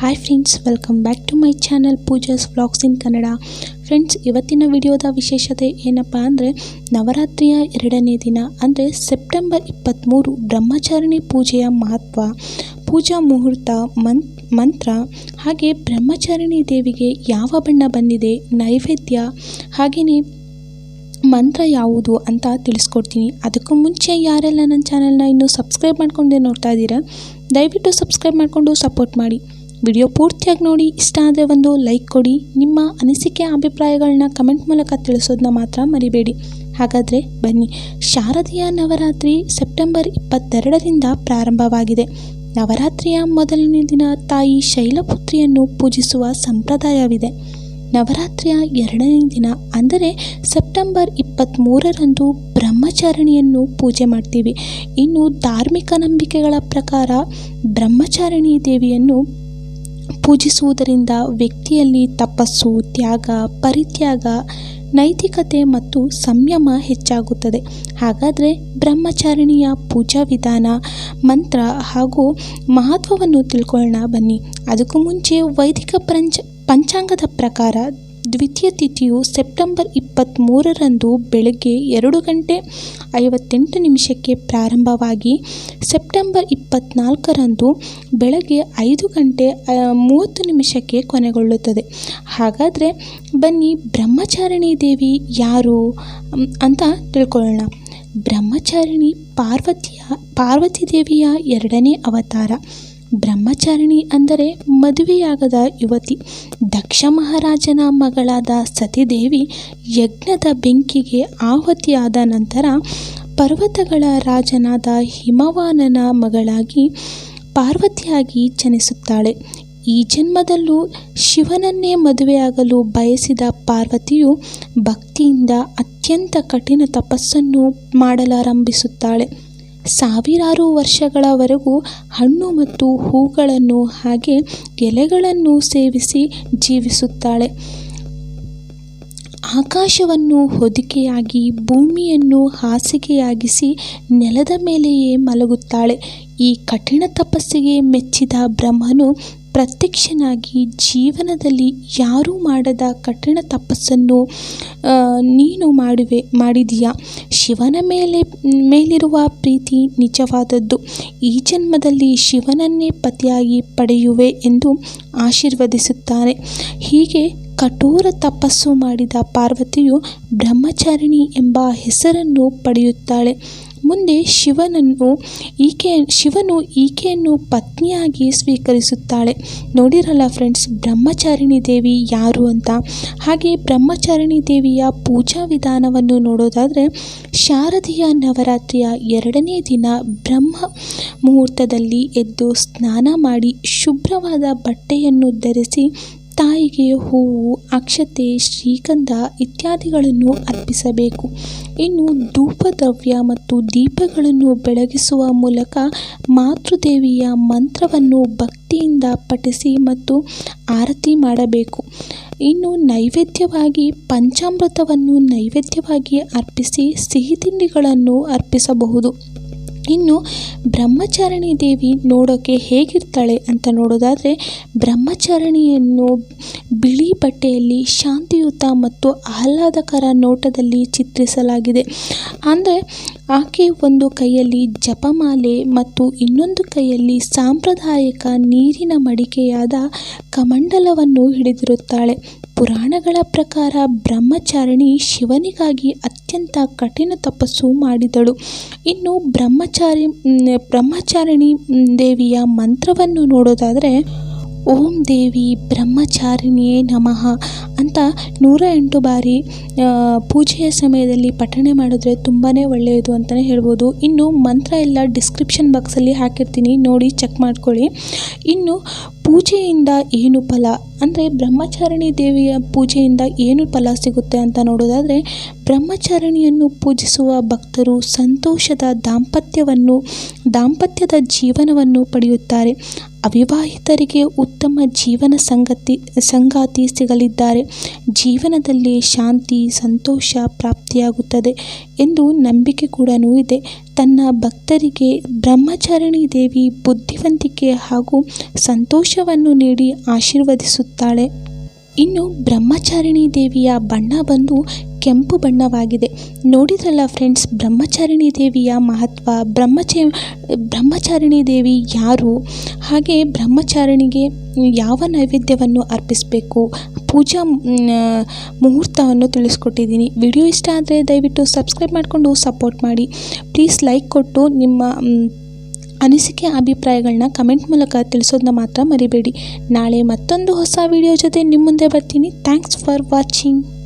Hi friends welcome back to my channel Pooja's vlogs in Kannada friends ಇವತ್ತಿನ ವಿಡಿಯೋದ ವಿಶೇಷತೆ ಏನಪ್ಪ ಅಂದರೆ ನವರಾತ್ರಿಯ ಎರಡನೇ ದಿನ ಅಂದರೆ ಸೆಪ್ಟೆಂಬರ್ ಇಪ್ಪತ್ತ್ಮೂರು ಬ್ರಹ್ಮಚಾರಿಣಿ ಪೂಜೆಯ ಮಹತ್ವ. ಪೂಜಾ ಮುಹೂರ್ತ, ಮನ್, ಮಂತ್ರ, ಹಾಗೆ ಬ್ರಹ್ಮಚಾರಿಣಿ ದೇವಿಗೆ ಯಾವ ಬಣ್ಣ ಬಂದಿದೆ, ನೈವೇದ್ಯ ಹಾಗೆಯೇ ಮಂತ್ರ ಯಾವುದು ಅಂತ ತಿಳಿಸ್ಕೊಡ್ತೀನಿ. ಅದಕ್ಕೂ ಮುಂಚೆ ಯಾರೆಲ್ಲ ನನ್ನ ಚಾನಲ್ನ ಇನ್ನೂ ಸಬ್ಸ್ಕ್ರೈಬ್ ಮಾಡ್ಕೊಂಡೇ ನೋಡ್ತಾ ಇದ್ದೀರಾ, ದಯವಿಟ್ಟು ಸಬ್ಸ್ಕ್ರೈಬ್ ಮಾಡಿಕೊಂಡು ಸಪೋರ್ಟ್ ಮಾಡಿ. ವಿಡಿಯೋ ಪೂರ್ತಿಯಾಗಿ ನೋಡಿ, ಇಷ್ಟ ಆದರೆ ಒಂದು ಲೈಕ್ ಕೊಡಿ. ನಿಮ್ಮ ಅನಿಸಿಕೆ ಅಭಿಪ್ರಾಯಗಳನ್ನ ಕಮೆಂಟ್ ಮೂಲಕ ತಿಳಿಸೋದನ್ನ ಮಾತ್ರ ಮರಿಬೇಡಿ. ಹಾಗಾದರೆ ಬನ್ನಿ, ಶಾರದೀಯ ನವರಾತ್ರಿ ಸೆಪ್ಟೆಂಬರ್ ಇಪ್ಪತ್ತೆರಡರಿಂದ ಪ್ರಾರಂಭವಾಗಿದೆ. ನವರಾತ್ರಿಯ ಮೊದಲನೇ ದಿನ ತಾಯಿ ಶೈಲಪುತ್ರಿಯನ್ನು ಪೂಜಿಸುವ ಸಂಪ್ರದಾಯವಿದೆ. ನವರಾತ್ರಿಯ ಎರಡನೇ ದಿನ ಅಂದರೆ ಸೆಪ್ಟೆಂಬರ್ ಇಪ್ಪತ್ತ್ಮೂರರಂದು ಬ್ರಹ್ಮಚಾರಿಣಿಯನ್ನು ಪೂಜೆ ಮಾಡ್ತೀವಿ. ಇನ್ನು ಧಾರ್ಮಿಕ ನಂಬಿಕೆಗಳ ಪ್ರಕಾರ ಬ್ರಹ್ಮಚಾರಿಣಿ ದೇವಿಯನ್ನು ಪೂಜಿಸುವುದರಿಂದ ವ್ಯಕ್ತಿಯಲ್ಲಿ ತಪಸ್ಸು, ತ್ಯಾಗ, ಪರಿತ್ಯಾಗ, ನೈತಿಕತೆ ಮತ್ತು ಸಂಯಮ ಹೆಚ್ಚಾಗುತ್ತದೆ. ಹಾಗಾದರೆ ಬ್ರಹ್ಮಚಾರಿಣಿಯ ಪೂಜಾ ವಿಧಾನ, ಮಂತ್ರ ಹಾಗೂ ಮಹತ್ವವನ್ನು ತಿಳ್ಕೊಳ್ಳೋಣ ಬನ್ನಿ. ಅದಕ್ಕೂ ಮುಂಚೆ ವೈದಿಕ ಪಂಚ, ಪಂಚಾಂಗದ ಪ್ರಕಾರ ದ್ವಿತೀಯ ತಿಥಿಯು ಸೆಪ್ಟೆಂಬರ್ ಇಪ್ಪತ್ತ್ಮೂರರಂದು ಬೆಳಗ್ಗೆ ಎರಡು ಗಂಟೆ ಐವತ್ತೆಂಟು ನಿಮಿಷಕ್ಕೆ ಪ್ರಾರಂಭವಾಗಿ ಸೆಪ್ಟೆಂಬರ್ ಇಪ್ಪತ್ತ್ನಾಲ್ಕರಂದು ಬೆಳಗ್ಗೆ ಐದು ಗಂಟೆ ಮೂವತ್ತು ನಿಮಿಷಕ್ಕೆ ಕೊನೆಗೊಳ್ಳುತ್ತದೆ. ಹಾಗಾದರೆ ಬನ್ನಿ ಬ್ರಹ್ಮಚಾರಿಣಿ ದೇವಿ ಯಾರು ಅಂತ ತಿಳ್ಕೊಳ್ಳೋಣ. ಬ್ರಹ್ಮಚಾರಿಣಿ ಪಾರ್ವತಿಯ, ಪಾರ್ವತಿ ದೇವಿಯ ಎರಡನೇ ಅವತಾರ. ಬ್ರಹ್ಮಚಾರಿಣಿ ಅಂದರೆ ಮದುವೆಯಾಗದ ಯುವತಿ. ದಕ್ಷ ಮಹಾರಾಜನ ಮಗಳಾದ ಸತಿದೇವಿ ಯಜ್ಞದ ಬೆಂಕಿಗೆ ಆಹುತಿಯಾದ ನಂತರ ಪರ್ವತಗಳ ರಾಜನಾದ ಹಿಮವಾನನ ಮಗಳಾಗಿ ಪಾರ್ವತಿಯಾಗಿ ಜನಿಸುತ್ತಾಳೆ. ಈ ಜನ್ಮದಲ್ಲೂ ಶಿವನನ್ನೇ ಮದುವೆಯಾಗಲು ಬಯಸಿದ ಪಾರ್ವತಿಯು ಭಕ್ತಿಯಿಂದ ಅತ್ಯಂತ ಕಠಿಣ ತಪಸ್ಸನ್ನು ಮಾಡಲಾರಂಭಿಸುತ್ತಾಳೆ. ಸಾವಿರಾರು ವರ್ಷಗಳವರೆಗೂ ಹಣ್ಣು ಮತ್ತು ಹೂಗಳನ್ನು ಹಾಗೆ ಎಲೆಗಳನ್ನು ಸೇವಿಸಿ ಜೀವಿಸುತ್ತಾಳೆ. ಆಕಾಶವನ್ನು ಹೊದಿಕೆಯಾಗಿ ಭೂಮಿಯನ್ನು ಹಾಸಿಗೆಯಾಗಿಸಿ ನೆಲದ ಮೇಲೆಯೇ ಮಲಗುತ್ತಾಳೆ. ಈ ಕಠಿಣ ತಪಸ್ಸಿಗೆ ಮೆಚ್ಚಿದ ಬ್ರಹ್ಮನು ಪ್ರತ್ಯಕ್ಷನಾಗಿ ಜೀವನದಲ್ಲಿ ಯಾರೂ ಮಾಡದ ಕಠಿಣ ತಪಸ್ಸನ್ನು ನೀನು ಮಾಡುವೆ, ಮಾಡಿದೀಯಾ? ಶಿವನ ಮೇಲೆ, ಮೇಲಿರುವ ಪ್ರೀತಿ ನಿಜವಾದದ್ದು. ಈ ಜನ್ಮದಲ್ಲಿ ಶಿವನನ್ನೇ ಪತಿಯಾಗಿ ಪಡೆಯುವೆ ಎಂದು ಆಶೀರ್ವದಿಸುತ್ತಾನೆ ಹೀಗೆ ಕಠೋರ ತಪಸ್ಸು ಮಾಡಿದ ಪಾರ್ವತಿಯು ಬ್ರಹ್ಮಚಾರಿಣಿ ಎಂಬ ಹೆಸರನ್ನು ಪಡೆಯುತ್ತಾಳೆ. ಮುಂದೆ ಶಿವನನ್ನು ಈಕೆ, ಶಿವನು ಈಕೆಯನ್ನು ಪತ್ನಿಯಾಗಿ ಸ್ವೀಕರಿಸುತ್ತಾಳೆ. ನೋಡಿರಲ್ಲ ಫ್ರೆಂಡ್ಸ್ ಬ್ರಹ್ಮಚಾರಿಣಿ ದೇವಿ ಯಾರು ಅಂತ? ಹಾಗೆ ಬ್ರಹ್ಮಚಾರಿಣಿ ದೇವಿಯ ಪೂಜಾ ವಿಧಾನವನ್ನು ನೋಡೋದಾದರೆ, ಶಾರದೀಯ ನವರಾತ್ರಿಯ ಎರಡನೇ ದಿನ ಬ್ರಹ್ಮ ಮುಹೂರ್ತದಲ್ಲಿ ಎದ್ದು ಸ್ನಾನ ಮಾಡಿ ಶುಭ್ರವಾದ ಬಟ್ಟೆಯನ್ನು ಧರಿಸಿ ತಾಯಿಗೆ ಹೂವು, ಅಕ್ಷತೆ, ಶ್ರೀಗಂಧ ಇತ್ಯಾದಿಗಳನ್ನು ಅರ್ಪಿಸಬೇಕು. ಇನ್ನು ಧೂಪದ್ರವ್ಯ ಮತ್ತು ದೀಪಗಳನ್ನು ಬೆಳಗಿಸುವ ಮೂಲಕ ಮಾತೃದೇವಿಯ ಮಂತ್ರವನ್ನು ಭಕ್ತಿಯಿಂದ ಪಠಿಸಿ ಮತ್ತು ಆರತಿ ಮಾಡಬೇಕು. ಇನ್ನು ನೈವೇದ್ಯವಾಗಿ ಪಂಚಾಮೃತವನ್ನು ನೈವೇದ್ಯವಾಗಿ ಅರ್ಪಿಸಿ ಸಿಹಿ ತಿಂಡಿಗಳನ್ನು ಅರ್ಪಿಸಬಹುದು. ಇನ್ನು ಬ್ರಹ್ಮಚಾರಿಣಿ ದೇವಿ ನೋಡೋಕ್ಕೆ ಹೇಗಿರ್ತಾಳೆ ಅಂತ ನೋಡೋದಾದರೆ ಬ್ರಹ್ಮಚಾರಿಣಿಯನ್ನು ಬಿಳಿ ಬಟ್ಟೆಯಲ್ಲಿ ಶಾಂತಿಯುತ ಮತ್ತು ಆಹ್ಲಾದಕರ ನೋಟದಲ್ಲಿ ಚಿತ್ರಿಸಲಾಗಿದೆ. ಅಂದರೆ ಆಕೆ ಒಂದು ಕೈಯಲ್ಲಿ ಜಪಮಾಲೆ ಮತ್ತು ಇನ್ನೊಂದು ಕೈಯಲ್ಲಿ ಸಾಂಪ್ರದಾಯಿಕ ನೀರಿನ ಮಡಿಕೆಯಾದ ಕಮಂಡಲವನ್ನು ಹಿಡಿದಿರುತ್ತಾಳೆ. ಪುರಾಣಗಳ ಪ್ರಕಾರ ಬ್ರಹ್ಮಚಾರಿಣಿ ಶಿವನಿಗಾಗಿ ಅತ್ಯಂತ ಕಠಿಣ ತಪಸ್ಸು ಮಾಡಿದಳು. ಇನ್ನು ಬ್ರಹ್ಮಚಾರಿ ಬ್ರಹ್ಮಚಾರಿಣಿ ದೇವಿಯ ಮಂತ್ರವನ್ನು ನೋಡೋದಾದರೆ, ಓಂ ದೇವಿ ಬ್ರಹ್ಮಚಾರಿಣಿಯೇ ನಮಃ ಅಂತ ನೂರ ಎಂಟು ಬಾರಿ ಪೂಜೆಯ ಸಮಯದಲ್ಲಿ ಪಠಣೆ ಮಾಡಿದ್ರೆ ತುಂಬಾ ಒಳ್ಳೆಯದು ಅಂತಲೇ ಹೇಳ್ಬೋದು. ಇನ್ನು ಮಂತ್ರ ಎಲ್ಲ ಡಿಸ್ಕ್ರಿಪ್ಷನ್ ಬಾಕ್ಸಲ್ಲಿ ಹಾಕಿರ್ತೀನಿ, ನೋಡಿ ಚೆಕ್ ಮಾಡ್ಕೊಳ್ಳಿ. ಇನ್ನು ಪೂಜೆಯಿಂದ ಏನು ಫಲ? ಅಂದರೆ ಬ್ರಹ್ಮಚಾರಿಣಿ ದೇವಿಯ ಪೂಜೆಯಿಂದ ಏನು ಫಲ ಸಿಗುತ್ತೆ ಅಂತ ನೋಡೋದಾದರೆ, ಬ್ರಹ್ಮಚಾರಿಣಿಯನ್ನು ಪೂಜಿಸುವ ಭಕ್ತರು ಸಂತೋಷದ ದಾಂಪತ್ಯವನ್ನು, ದಾಂಪತ್ಯದ ಜೀವನವನ್ನು ಪಡೆಯುತ್ತಾರೆ. ಅವಿವಾಹಿತರಿಗೆ ಉತ್ತಮ ಜೀವನ ಸಂಗತಿ, ಸಂಗಾತಿ ಸಿಗಲಿದ್ದಾರೆ. ಜೀವನದಲ್ಲಿ ಶಾಂತಿ, ಸಂತೋಷ ಪ್ರಾಪ್ತಿಯಾಗುತ್ತದೆ ಎಂದು ನಂಬಿಕೆ ಕೂಡ ಇದೆ. ತನ್ನ ಭಕ್ತರಿಗೆ ಬ್ರಹ್ಮಚಾರಿಣಿ ದೇವಿ ಬುದ್ಧಿವಂತಿಕೆ ಹಾಗೂ ಸಂತೋಷವನ್ನು ನೀಡಿ ಆಶೀರ್ವದಿಸುತ್ತಾಳೆ. ಇನ್ನು ಬ್ರಹ್ಮಚಾರಿಣಿ ದೇವಿಯ ಬಣ್ಣ ಬಂದು ಕೆಂಪು ಬಣ್ಣವಾಗಿದೆ. ನೋಡಿದ್ರಲ್ಲ ಫ್ರೆಂಡ್ಸ್ ಬ್ರಹ್ಮಚಾರಿಣಿ ದೇವಿಯ ಮಹತ್ವ, ಬ್ರಹ್ಮಚೇ, ಬ್ರಹ್ಮಚಾರಿಣಿ ದೇವಿ ಯಾರು? ಹಾಗೆ ಬ್ರಹ್ಮಚಾರಿಣಿಗೆ ಯಾವ ನೈವೇದ್ಯವನ್ನು ಅರ್ಪಿಸಬೇಕು? ಪೂಜಾ ಮುಹೂರ್ತವನ್ನು ತಿಳಿಸ್ಕೊಟ್ಟಿದ್ದೀನಿ. ವಿಡಿಯೋ ಇಷ್ಟ ಆದರೆ ದಯವಿಟ್ಟು ಸಬ್ಸ್ಕ್ರೈಬ್ ಮಾಡಿಕೊಂಡು ಸಪೋರ್ಟ್ ಮಾಡಿ. ಪ್ಲೀಸ್ ಲೈಕ್ ಕೊಟ್ಟು ನಿಮ್ಮ ಅನಿಸಿಕೆ ಅಭಿಪ್ರಾಯಗಳನ್ನ ಕಮೆಂಟ್ ಮೂಲಕ ತಿಳಿಸೋದನ್ನ ಮಾತ್ರ ಮರಿಬೇಡಿ. ನಾಳೆ ಮತ್ತೊಂದು ಹೊಸ ವಿಡಿಯೋ ಜೊತೆ ನಿಮ್ಮ ಮುಂದೆ ಬರ್ತೀನಿ. Thanks for watching